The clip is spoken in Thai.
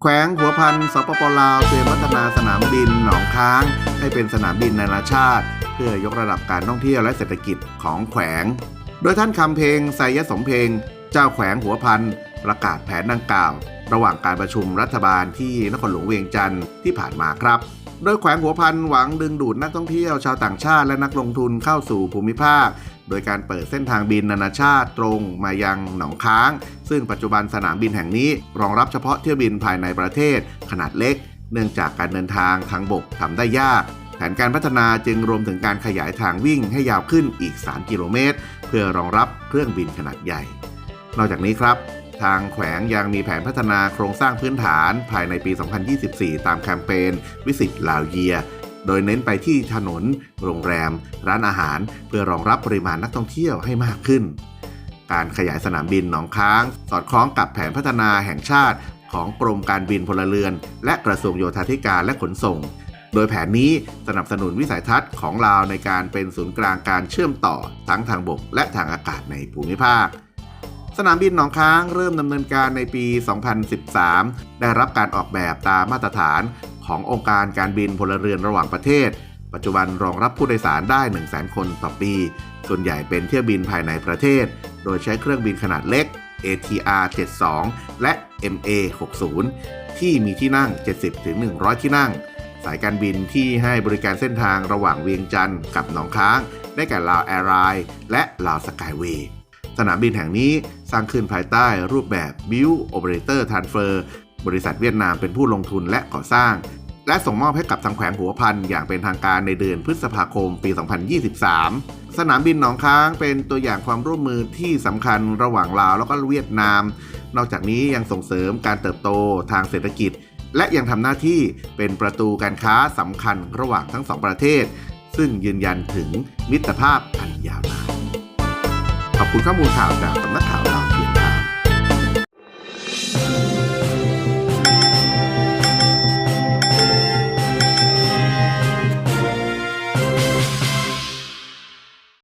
แขวงหัวพันสปปลาวเตรียมพัฒนาสนามบินหนองค้าง ให้เป็นสนามบินนานาชาติ เพื่อยกระดับการท่องเที่ยวและเศรษฐกิจของแขวง โดยท่านคำเพลงไสยสมเพลง เจ้าแขวงหัวพัน ประกาศแผนดังกล่าว ระหว่างการประชุมรัฐบาลที่นครหลวงเวียงจันทร์ที่ผ่านมาครับ โดยแขวงหัวพันหวังดึงดูดนักท่องเที่ยวชาวต่างชาติและนักลงทุนเข้าสู่ภูมิภาค โดยการเปิดเส้นทางบินนานาชาติตรงมายังหนองค้าง ซึ่งปัจจุบันสนามบินแห่งนี้ รองรับเฉพาะเที่ยวบินภายในประเทศ ขนาดเล็ก เนื่องจากการเดินทางทางบกทำได้ยากแผนการพัฒนาจึงรวมถึงการขยายทางวิ่งให้ยาวขึ้นอีก 3 กิโลเมตร เพื่อรองรับเครื่องบินขนาดใหญ่ นอกจากนี้ครับ ทางแขวงยังมีแผนพัฒนาโครงสร้างพื้นฐานภายในปี 2024 ตามแคมเปญวิสิตลาวเยีย โดยเน้นไปที่ถนน โรงแรม ร้านอาหาร เพื่อรองรับปริมาณนักท่องเที่ยวให้มากขึ้น การขยายสนามบินหนองค้าง สอดคล้องกับแผนพัฒนาแห่งชาติของกรมการบินพลเรือน และกระทรวงโยธาธิการและขนส่ง โดยแผนนี้สนับสนุนวิสัยทัศน์ของลาวในการเป็นศูนย์กลางการเชื่อมต่อทั้งทางบกและทางอากาศในภูมิภาค สนามบินหนองค้างเริ่มดำเนินการในปี 2013 ได้รับการออกแบบตามมาตรฐานขององค์การการบินพลเรือนระหว่างประเทศ ปัจจุบันรองรับผู้โดยสารได้ 100,000 คนต่อปี ส่วนใหญ่เป็นเที่ยวบินภายในประเทศ โดยใช้เครื่องบินขนาดเล็ก ATR 72 และ MA 60ที่มีที่นั่ง 70-100 ที่นั่ง สายการบินที่ให้บริการเส้นทางระหว่างเวียงจันทร์กับหนองค้าง ได้แก่ลาวแอร์ไลน์และลาวสกายเวย์ สนามบินแห่งนี้สร้างขึ้นภายใต้รูปแบบ Build Operator Transfer บริษัทเวียดนามเป็นผู้ลงทุนและก่อสร้าง และส่งมอบให้กับทางแขวงหัวพันอย่างเป็นทางการในเดือนพฤษภาคมปี 2023 สนามบินหนองค้างเป็นตัวอย่างความร่วมมือที่สำคัญระหว่างลาวแล้วก็เวียดนาม นอกจากนี้ยังส่งเสริมการเติบโตทางเศรษฐกิจ และยังทำหน้าที่เป็นประตูการค้าสำคัญระหว่างทั้งสองประเทศ ซึ่งยืนยันถึงมิตรภาพอันยาวนาน คุณข้อมูลข่าวจากสำนักข่าวเรา